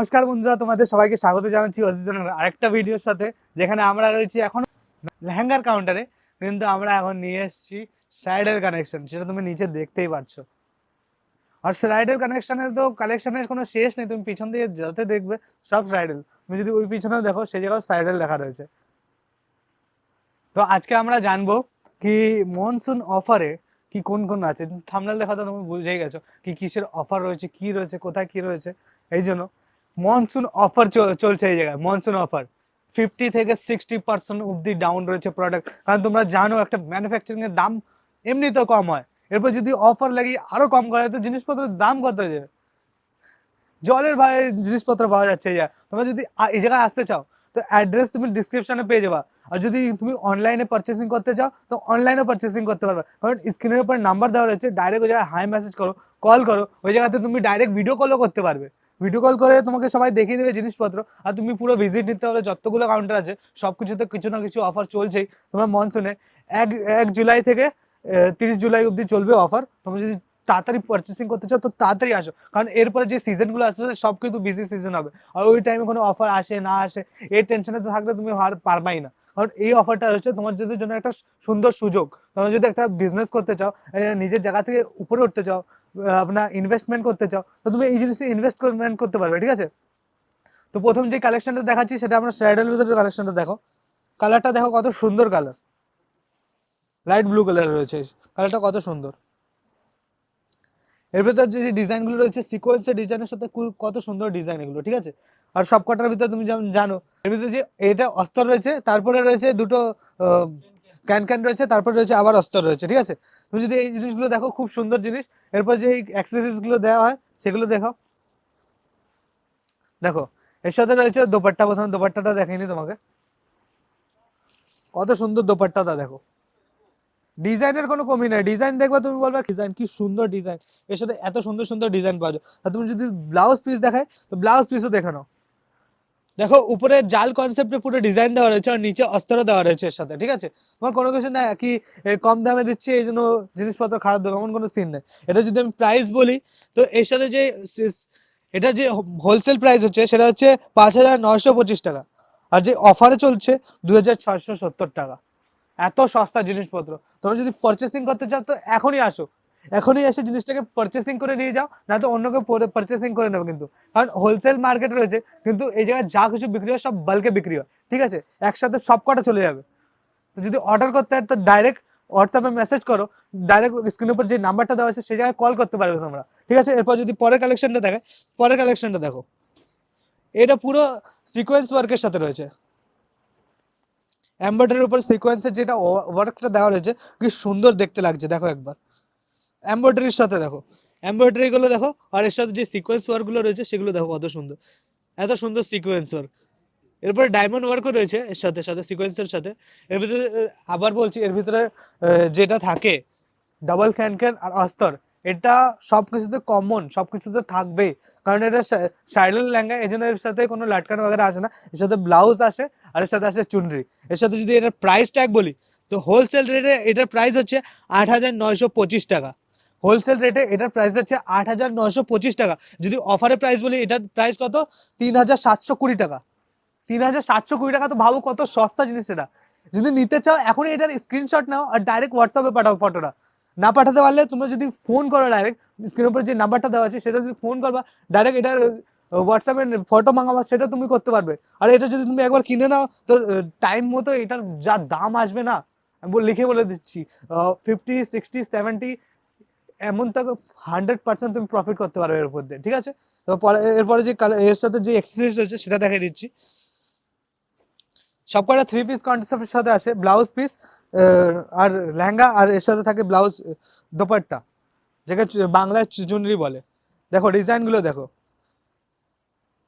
নমস্কার বন্ধুরা, তোমাদের সবাইকে স্বাগত জানাচ্ছি অরিজিনাল আরেকটা ভিডিওর সাথে, যেখানে আমরা রয়েছি এখন লেহেঙ্গার কাউন্টারে কিন্তু আমরা এখন নিয়ে এসেছি সাইডের কানেকশন সেটা তুমি নিচে দেখতেই পাচ্ছ। আর স্লাইডের কানেকশনের তো কালেকশনের কোনো শেষ নেই, তুমি পিছন দিয়ে যাতে দেখবে, সব সাইডেল তুমি যদি ওই পিছনেও দেখো, সেই জায়গায় সাইডেল লেখা রয়েছে। তো আজকে আমরা জানব কি মনসুন অফারে কি কোন কোন আছে? থামনাল লেখা তো তুমি বুঝেই গেছো, কি কিসের অফার রয়েছে, কি রয়েছে, কোথায় কি রয়েছে, এই জন্য মনসুন অফার চলছে এই জায়গায় মনসুন অফার ফিফটি থেকে সিক্সটি পার্সেন্ট অব্দি ডাউন রয়েছে প্রোডাক্ট কারণ তোমরা জানো একটা ম্যানুফ্যাকচারিং এর দাম এমনি তো কম হয়। এরপর যদি অফার লাগিয়ে আরও কম করে তো জিনিসপত্রের দাম কত হয়ে যাবে? জলের ভাই জিনিসপত্র পাওয়া যাচ্ছে এই জায়গায়। তোমরা যদি আ- এই জায়গায় আসতে চাও, তো অ্যাড্রেস তুমি ডিসক্রিপশনে পেয়ে যাবা। আর যদি তুমি অনলাইনে পারচেসিং করতে চাও, তো অনলাইনে পারচেসিং করতে পারবে। কারণ স্ক্রিনের উপর নাম্বার দেওয়া রয়েছে ডাইরেক্ট ওই জায়গায় হাই মেসেজ করো কল করো, ওই জায়গাতে তুমি ডাইরেক্ট ভিডিও কলও করতে পারবে। ভিডিও কল করে তোমাকে সবাই দেখিয়ে দেবে জিনিসপত্র। আর তুমি পুরো ভিজিট নিতে হলে যতগুলো কাউন্টার আছে সব কিছুতে কিছু না কিছু অফার চলছেই। তোমার মনসুনে এক এক জুলাই থেকে তিরিশ জুলাই অবধি চলবে অফার তুমি যদি তাড়াতাড়ি পারচেসিং করতে চাও, তো তাড়াতাড়ি আসো। কারণ এরপরে যে সিজনগুলো আসছে, সব কিন্তু বিজি সিজন হবে। আর ওই টাইমে কোনো অফার আসে, না আসে এই টেনশনে তো থাকলে তুমি আর পারবাই না। কারণ এই অফারটা হচ্ছে তোমার যদি জন্য একটা সুন্দর সুযোগ। তোমরা যদি একটা বিজনেস করতে চাও নিজের জায়গা থেকে উপরে উঠতে চাও আপনার ইনভেস্টমেন্ট করতে চাও, তো তুমি এই জিনিসে ইনভেস্টমেন্ট করতে পারবে, ঠিক আছে? তো প্রথম যে কালেকশনটা দেখাচ্ছি সেটা আমরা স্যাডেল ভিতরে কালেকশনটা দেখো। কালারটা দেখো কত সুন্দর কালার লাইট ব্লু কালার রয়েছে। কালারটা কত সুন্দর। এর ভিতর যে ডিজাইনগুলো রয়েছে সিকোয়েন্সের ডিজাইনের সাথে কত সুন্দর ডিজাইন এগুলো, ঠিক আছে? আর সব কটার ভিতরে তুমি যেমন জানো, এর ভিতরে যে এটা অস্তর রয়েছে, তারপরে রয়েছে দুটো ক্যান ক্যান রয়েছে, তারপরে রয়েছে আবার অস্তর রয়েছে, ঠিক আছে? তুমি যদি এই জিনিসগুলো দেখো, খুব সুন্দর জিনিস। এরপর যে এই অ্যাক্সেসরিজগুলো দেওয়া হয়, সেগুলো দেখো। দেখো, এর সাথে রয়েছে দোপাট্টা, প্রথমে দোপাট্টাটা দেখাইনি তোমাকে। কত সুন্দর দোপাট্টাটা দেখো। ডিজাইনের কোনো কমি নাই। ডিজাইন দেখবে তুমি বলবে, ডিজাইন, কি সুন্দর ডিজাইন। এর সাথে এত সুন্দর সুন্দর ডিজাইন পাওয়া যায়। আর তুমি যদি ব্লাউজ পিস দেখায়, তো ব্লাউজ পিসও দেখে নাও। দেখো, উপরে জাল কনসেপ্টে পুরো ডিজাইন দেওয়া রয়েছে আর নিচে অস্ত্র দেওয়া রয়েছে এর সাথে, ঠিক আছে? তোমার কোনো কিছু না কি কম দামে দিচ্ছি, এই জন্য জিনিসপত্র খারাপ দেবো, এমন কোনো সিন নেই। এটা যদি আমি প্রাইস বলি, তো এর সাথে যে এটা যে হোলসেল প্রাইস হচ্ছে, সেটা হচ্ছে পাঁচ হাজার নশো পঁচিশ টাকা। আর যে অফারে চলছে দু হাজার ছয়শো সত্তর টাকা। এত সস্তা জিনিসপত্র। তোমরা যদি পারচেসিং করতে চাও, তো এখনই আসো। এখনই এসে জিনিসটাকে পারচেসিং করে নিয়ে যাও না তো অন্য কেউ পারচেসিং করে নেবে কিন্তু। কারণ হোলসেল মার্কেট রয়েছে, কিন্তু এই জায়গায় যা কিছু বিক্রি হয় সব বাল্কে বিক্রি হয়, ঠিক আছে? একসাথে সব কটা চলে যাবে। তো যদি অর্ডার করতে হয়, তো ডাইরেক্ট হোয়াটসঅ্যাপে মেসেজ করো ডাইরেক্ট স্ক্রিনের উপর যে নাম্বারটা দেওয়া আছে সেই জায়গায় কল করতে পারবে তোমরা, ঠিক আছে? এরপর যদি পরের কালেকশনটা দেখে, পরের কালেকশনটা দেখো। এটা পুরো সিকোয়েন্স ওয়ার্কের সাথে রয়েছে। এমব্রয়ডারির উপর সিকোয়েন্সের যেটা ওয়ার্কটা দেওয়া রয়েছে, কি সুন্দর দেখতে লাগছে, দেখো একবার। এমব্রয়ডারির সাথে দেখো। এমব্রয়ডারিগুলো দেখো, আর এর সাথে যে সিকোয়েন্স ওয়ার্কগুলো রয়েছে, সেগুলো দেখো কত সুন্দর। এত সুন্দর সিকোয়েন্স ওয়ার্ক এরপরে ডায়মন্ড ওয়ার্কও রয়েছে, এর সাথে সাথে সিকোয়েন্সের সাথে। এর ভিতরে আবার বলছি, এর ভিতরে যেটা থাকে ডাবল ক্যান ক্যান আর অস্তর, এটা সব কিছুতে কমন সব কিছুতে থাকবেই কারণ এটা সাইলেন্ট লেহেঙ্গা এই জন্য এর সাথে কোনো লাটকানো বগেরা আসে না। এর সাথে ব্লাউজ আসে, আর এর সাথে আসে চুনরি। এর সাথে যদি এটার প্রাইস ট্যাগ বলি, তো হোলসেল রেটে এটার প্রাইস হচ্ছে আট হাজার নয়শো পঁচিশ টাকা। হোলসেল রেটে এটার প্রাইস হচ্ছে আট হাজার পঁচিশ টাকা। যদি অফারের প্রাইস বলি, এটার প্রাইস কত? তিন হাজার সাতশো কুড়ি টাকা। তিন হাজার সাতশো কুড়ি টাকা তো ভাবো কত সস্তা জিনিস এটা। যদি নিতে চাও, এখনই এটার স্ক্রিনশট নাও আর ডাইরেক্ট হোয়াটসঅ্যাপে পাঠাও ফটোটা না পাঠাতে পারলে তোমরা যদি ফোন করো ডাইরেক্ট স্ক্রিনের উপরে যে নাম্বারটা দেওয়া আছে, সেটা যদি ফোন করবা ডাইরেক্ট এটার হোয়াটসঅ্যাপে ফটো মাঙাবা সেটা তুমি করতে পারবে। আর এটা যদি তুমি একবার কিনে নাও, তো টাইম মতো এটার যা দাম আসবে না, আমি লিখে বলে দিচ্ছি ফিফটি সিক্সটি সেভেন্টি এমন তো হান্ড্রেড পার্সেন্ট তুমি প্রফিট করতে পারবে এর উপর দিয়ে, ঠিক আছে? তো পরে, এরপরে যে এর সাথে যে এক্সেসরিজ রয়েছে সেটা দেখাই দিচ্ছি। সবকটা থ্রি পিস কনসেপ্টের সাথে আসে ব্লাউজ পিস আর লেহেঙ্গা, আর এর সাথে থাকে ব্লাউজ দোপাট্টা যেটা বাংলায় চুনরি বলে। দেখো ডিজাইনগুলো দেখো।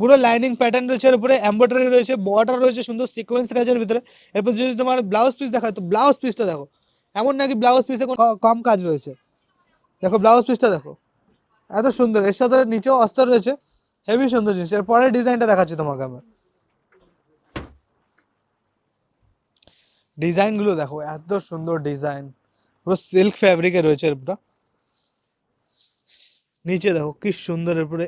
পুরো লাইনিং প্যাটার্ন রয়েছে এর উপরে এমব্রয়ডারি রয়েছে বর্ডার রয়েছে, সুন্দর সিকোয়েন্স কাজের ভিতরে। এরপর যদি তোমার ব্লাউজ পিস দেখায়, তো ব্লাউজ পিসটা দেখো। এমন নাকি ব্লাউজ পিসে কম কাজ রয়েছে। দেখো ব্লাউজ পিসটা দেখো। এত সুন্দর, এর সাথে নিচেও অস্তর রয়েছে হেভি সুন্দর জিনিস। এর পরের ডিজাইনটা দেখাচ্ছি তোমাকে আমরা। ডিজাইনগুলো দেখো, এত সুন্দর ডিজাইন পুরো সিল্ক ফ্যাব্রিকে রয়েছে এর পুরো। নিচে দেখো, কি সুন্দর এর উপরে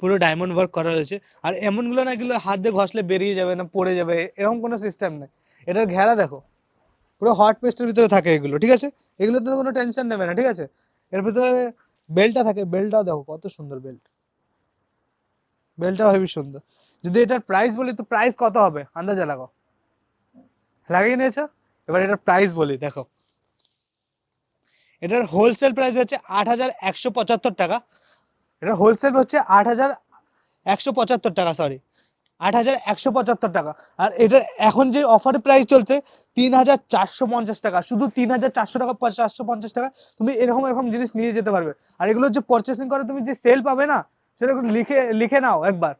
পুরো ডায়মন্ড ওয়ার্ক করা রয়েছে। আর এমনগুলো না, এগুলো হাত দিয়ে ঘষলে বেরিয়ে যাবে না, পড়ে যাবে, এরকম কোনো সিস্টেম নেই। এটার ঘেরা দেখো। পুরো হট পেস্টের ভিতরে থাকে এগুলো, ঠিক আছে? এগুলোতে তো কোনো টেনশন নেবে না, ঠিক আছে? এর ভিতরে বেল্টটা থাকে বেল্টটাও দেখো কত সুন্দর বেল্ট বেল্টটাও হেবি সুন্দর। যদি এটার প্রাইস বলি, তো প্রাইস কত হবে? আন্দাজে লাগাও। লাগিয়ে নিয়েছো? এবার এটার প্রাইস বলি, দেখো। এটার হোলসেল প্রাইস হচ্ছে আট হাজার একশো পঁচাত্তর টাকা। এটার হোলসেল হচ্ছে আট হাজার একশো পঁচাত্তর টাকা সরি আট হাজার একশো পঁচাত্তর টাকা। আর এটার এখন যে অফারের প্রাইস চলছে, তিন হাজার চারশো পঞ্চাশ টাকা। শুধু তিন হাজার চারশো টাকা চারশো পঞ্চাশ টাকা, তুমি এরকম এরকম জিনিস নিয়ে যেতে পারবে। আর এগুলো যে পারচেসিং করে, তুমি যে সেল পাবে না, সেটা লিখে লিখে নাও একবার।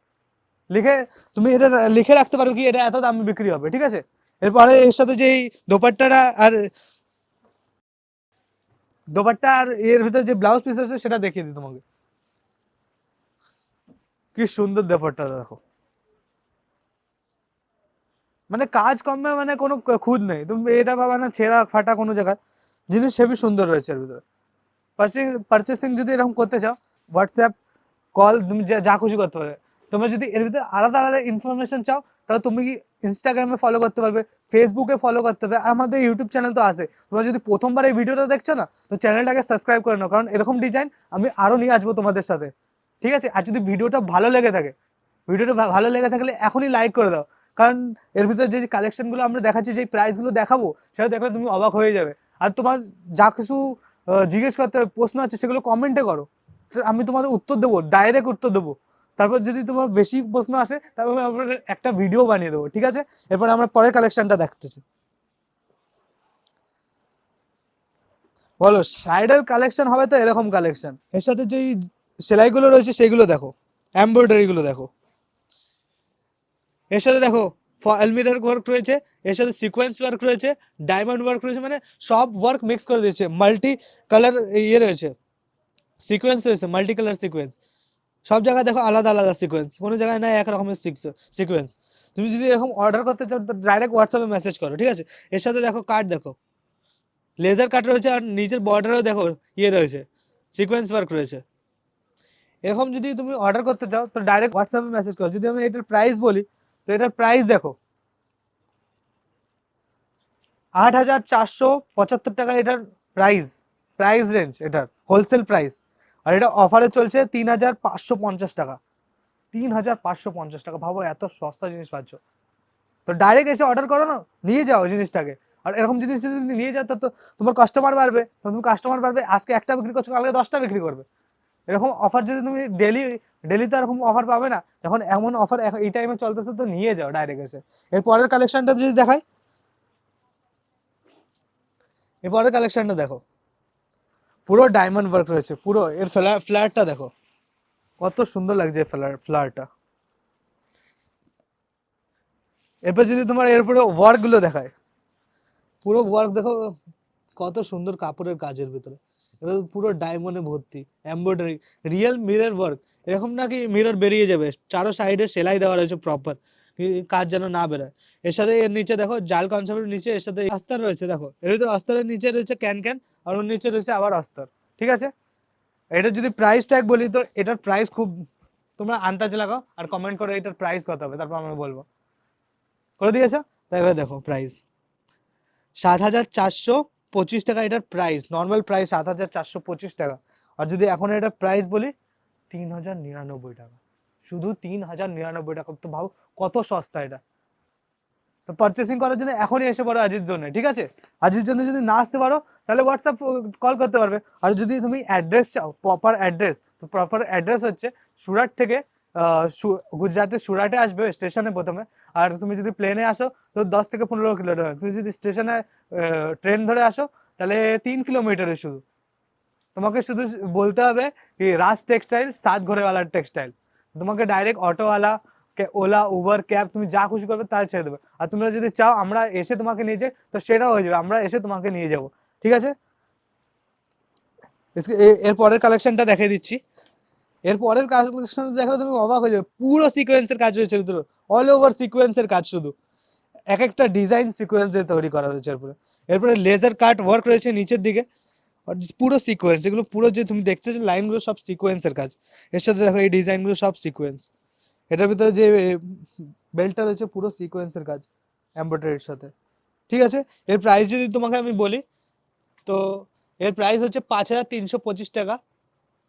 লিখে, তুমি এটা লিখে রাখতে পারো কি এটা এত দামে বিক্রি হবে, ঠিক আছে? এরপরে এর সাথে যে দোপাট্টাটা আর দোপাট্টা আর এর ভিতরে যে ব্লাউজ পিস আছে, সেটা দেখিয়ে দিই তোমাকে। কি সুন্দর দোপাট্টা দেখো। মানে কাজ কমবে মানে কোনো খুদ নেই। তুমি এটা পাবা না, ছেঁড়া ফাটা কোনো জায়গায়। জিনিস হেবি সুন্দর রয়েছে এর ভিতরে। পারচেসিং যদি এরকম করতে চাও হোয়াটসঅ্যাপ কল তুমি যা যা খুশি করতে পারবে। তোমরা যদি এর ভিতরে আলাদা আলাদা ইনফরমেশন চাও, তাহলে তুমি কি ইনস্টাগ্রামে ফলো করতে পারবে ফেসবুকে ফলো করতে পারবে, আর আমাদের ইউটিউব চ্যানেল তো আছে। তোমরা যদি প্রথমবার এই ভিডিওটা দেখছ না, তো চ্যানেলটাকে সাবস্ক্রাইব করে নাও, কারণ এরকম ডিজাইন আমি আরও নিয়ে আসব তোমাদের সাথে। ঠিক আছে? আর যদি ভিডিওটা ভালো লেগে থাকে ভিডিওটা ভালো লেগে থাকলে এখনই লাইক করে দাও। কারণ এর ভিতরে যে কালেকশনগুলো আমরা দেখাচ্ছি যে প্রাইসগুলো দেখাবো, সেটা দেখলে তুমি অবাক হয়ে যাবে। আর তোমার যা কিছু জিজ্ঞেস করতে প্রশ্ন আছে, সেগুলো কমেন্টে করো। আমি তোমাদের উত্তর দেবো ডাইরেক্ট উত্তর দেবো। তারপর যদি তোমার বেশি প্রশ্ন আসে তারপর আমরা একটা ভিডিও বানিয়ে দেবো, ঠিক আছে? এরপর আমরা পরের কালেকশনটা দেখতেছি। বলো সাইডের কালেকশন হবে তো এরকম কালেকশন এর সাথে যেই সেলাইগুলো রয়েছে, সেগুলো দেখো। এমব্রয়ডারিগুলো দেখো। এর সাথে দেখো আলমিরার ওয়ার্ক রয়েছে, এর সাথে সিকোয়েন্স ওয়ার্ক রয়েছে ডায়মন্ড ওয়ার্ক রয়েছে মানে সব ওয়ার্ক মিক্স করে দিয়েছে। মাল্টি কালার ইয়ে রয়েছে সিকোয়েন্স রয়েছে মাল্টি কালার সিকোয়েন্স সব জায়গায় দেখো আলাদা আলাদা সিকোয়েন্স কোনো জায়গায় না এক রকমের সিকোয়েন্স তুমি যদি এরকম অর্ডার করতে চাও, তো ডাইরেক্ট হোয়াটসঅ্যাপে মেসেজ করো, ঠিক আছে? এর সাথে দেখো কার্ড দেখো। লেজার কাট রয়েছে আর নিজের বর্ডারেও দেখো ইয়ে রয়েছে সিকোয়েন্স ওয়ার্ক রয়েছে। এরকম যদি তুমি অর্ডার করতে চাও, তো ডাইরেক্ট হোয়াটসঅ্যাপে মেসেজ করো। যদি আমি এটার প্রাইস বলি তো এটার প্রাইস দেখো। আট হাজার চারশো পঁচাত্তর টাকা এটার প্রাইস প্রাইস রেঞ্জ এটার হোলসেল প্রাইস আর এটা অফারে চলছে তিন হাজার পাঁচশো পঞ্চাশ টাকা। তিন হাজার পাঁচশো পঞ্চাশ টাকা। ভাবো এত সস্তা জিনিস পাচ্ছ। তো ডাইরেক্ট এসে অর্ডার করো না, নিয়ে যাও জিনিসটাকে। আর এরকম জিনিস যদি নিয়ে যাও, তো তোমার কাস্টমার বাড়বে। তো তুমি কাস্টমার বাড়বে, আজকে একটা বিক্রি করছ, কালকে দশটা বিক্রি করবে। এরকম অফার যদি তুমি ডেলি ডেলি তো এরকম অফার পাবে না, যখন এমন অফার এই টাইমে চলতেছে তো নিয়ে যাও ডাইরেক্ট এসে। এর পরের কালেকশনটা যদি দেখাই, এর পরের কালেকশনটা দেখো। পুরো ডায়মন্ড ওয়ার্ক রয়েছে, পুরো এর ফ্লার ফ্ল্যাটটা দেখো। কত সুন্দর লাগছে ফ্লারটা এরপর যদি তোমার এরপরে ওয়ার্কগুলো দেখায়, পুরো ওয়ার্ক দেখো কত সুন্দর কাপড়ের কাজের ভিতরে। এবার পুরো ডায়মন্ডে ভর্তি এমব্রয়ডারি রিয়েল মিরর ওয়ার্ক এরকম নাকি মিরর বেরিয়ে যাবে, চারো সাইডে সেলাই দেওয়া রয়েছে প্রপার কাজ যেন না বেরোয়। এর সাথে এর নিচে দেখো, জাল কনসেপ্টের নিচে এর সাথে আস্তার রয়েছে, দেখো, এর ভিতরে অস্তরের নিচে রয়েছে ক্যান ক্যান আর ওর নিচে রয়েছে আবার অস্তর ঠিক আছে? এটা যদি প্রাইস ট্যাগ বলি, তো এটার প্রাইস খুব, তোমরা আন্দাজ লাগাও, আর কমেন্ট করো এটার প্রাইস কত হবে, তারপর আমরা বলব। করে দিয়েছ? তাই এবার দেখো প্রাইস সাত হাজার চারশো পঁচিশ টাকা এটার প্রাইস নর্মাল প্রাইস সাত হাজার চারশো পঁচিশ টাকা। আর যদি এখন এটার প্রাইস বলি, তিন হাজার নিরানব্বই টাকা। শুধু তিন হাজার নিরানব্বই টাকা। তো ভাব, কত সস্তা এটা। তো পারচেসিং করার জন্য এখনই এসে পড়ো আজির জন্য, ঠিক আছে? আজির জন্য যদি না আসতে পারো, তাহলে হোয়াটসঅ্যাপ কল করতে পারবে। আর যদি তুমি অ্যাড্রেস চাও প্রপার অ্যাড্রেস তো প্রপার অ্যাড্রেস হচ্ছে সুরাট থেকে গুজরাটের সুরাটে আসবে স্টেশনে প্রথমে। আর তুমি যদি প্লেনে আসো, তো দশ থেকে পনেরো কিলোমিটার তুমি যদি স্টেশনে ট্রেন ধরে আসো, তাহলে তিন কিলোমিটারে শুধু। তোমাকে শুধু বলতে হবে কি, রাজ টেক্সটাইল সাত ঘরেওয়ালার টেক্সটাইল তোমাকে ডাইরেক্ট অটোওয়ালা ওলা, উবার, ক্যাব, তুমি যা খুশি করবে তাই ছেড়ে দেবে। আর তোমরা যদি চাও, আমরা এসে তোমাকে নিয়ে যাই, তো সেটাও হয়ে যাবে। আমরা এসে তোমাকে নিয়ে যাব। ঠিক আছে? এসকে- এ- এর পরের কালেকশনটা দেখিয়ে দিচ্ছি। এর পরের কালেকশন দেখো তুমি অবাক হয়ে যাবে। পুরো সিকোয়েন্সের কাজ হয়েছে ভিতরে। অল ওভার সিকোয়েন্সের কাজ শুধু। এক একটা ডিজাইন সিকোয়েন্স দিয়ে তৈরি করা রয়েছে এরপরে এরপরে লেজার কাট ওয়ার্ক রয়েছে নিচের দিকে। পুরো সিকোয়েন্স এগুলো পুরো যে তুমি দেখতে লাইনগুলো সব সিকোয়েন্সের কাজ। এর সাথে দেখো, এই ডিজাইনগুলো সব সিকোয়েন্স এটার ভিতরে যে বেল্টটা রয়েছে, পুরো সিকোয়েন্সের কাজ এমব্রয়ডারির সাথে। ঠিক আছে? এর প্রাইস যদি তোমাকে আমি বলি, তো এর প্রাইস হচ্ছে পাঁচ হাজার তিনশো পঁচিশ টাকা।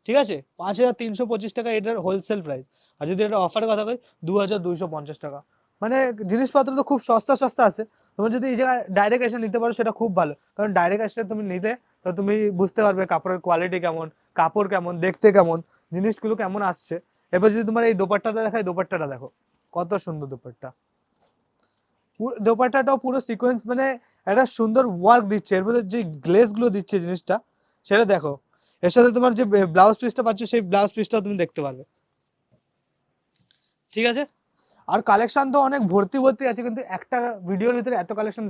ঠিক আছে? পাঁচ হাজার তিনশো পঁচিশ টাকা এটার হোলসেল প্রাইস আর যদি এটা অফারের কথা কই দু হাজার দুইশো পঞ্চাশ টাকা। মানে জিনিসপত্র তো খুব সস্তা সস্তা আছে। তুমি যদি এই জায়গায় ডাইরেক্ট এসে নিতে পারো, সেটা খুব ভালো। কারণ ডাইরেক্ট এসে তুমি নিতে তো তুমি বুঝতে পারবে কাপড়ের কোয়ালিটি কেমন, কাপড় কেমন, দেখতে কেমন, জিনিসগুলো কেমন আসছে। এবার যদি তোমার এই দোপাট্টাটা দেখায় দোপাট্টাটা দেখো, কত সুন্দর দোপাট্টা। দোপাট্টাটাও পুরো সিকোয়েন্স মানে একটা সুন্দর ওয়ার্ক দিচ্ছে। এরপরে যে গ্লেজগুলো দিচ্ছে জিনিসটা, সেটা দেখো এর সাথে তোমার যে ব্লাউজ পিসটা পাচ্ছ, সেই ব্লাউজ পিসটাও তুমি দেখতে পারবে। ঠিক আছে? আর কালেকশন তো অনেক ভর্তি ভর্তি আছে, কিন্তু একটা ভিডিওর ভিতরে এত কালেকশন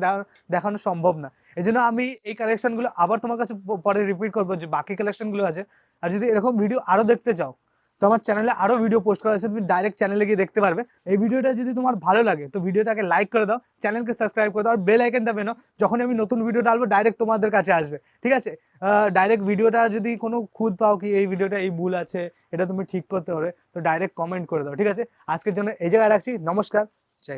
দেখানো সম্ভব না। এই জন্য আমি এই কালেকশনগুলো আবার তোমার কাছে পরে রিপিট করব যে বাকি কালেকশনগুলো আছে। আর যদি এরকম ভিডিও আরও দেখতে চাও তো আমার চ্যানেলে আরও ভিডিও পোস্ট করা হয়েছে, তুমি ডাইরেক্ট চ্যানেলে গিয়ে দেখতে পারবে। এই ভিডিওটা যদি তোমার ভালো লাগে, তো ভিডিওটাকে লাইক করে দাও চ্যানেলকে সাবস্ক্রাইব করে দাও, আর বেল আইকন দেবে না যখন আমি নতুন ভিডিও ডালবো ডাইরেক্ট তোমাদের কাছে আসবে। ঠিক আছে? ডাইরেক্ট ভিডিওটা যদি কোনো খুদ পাও কি এই ভিডিওটা এই ভুল আছে, এটা তুমি ঠিক করতে হবে তো ডাইরেক্ট কমেন্ট করে দাও, ঠিক আছে? আজকের জন্য এই জায়গায় রাখছি, নমস্কার, জয় হিন্দ।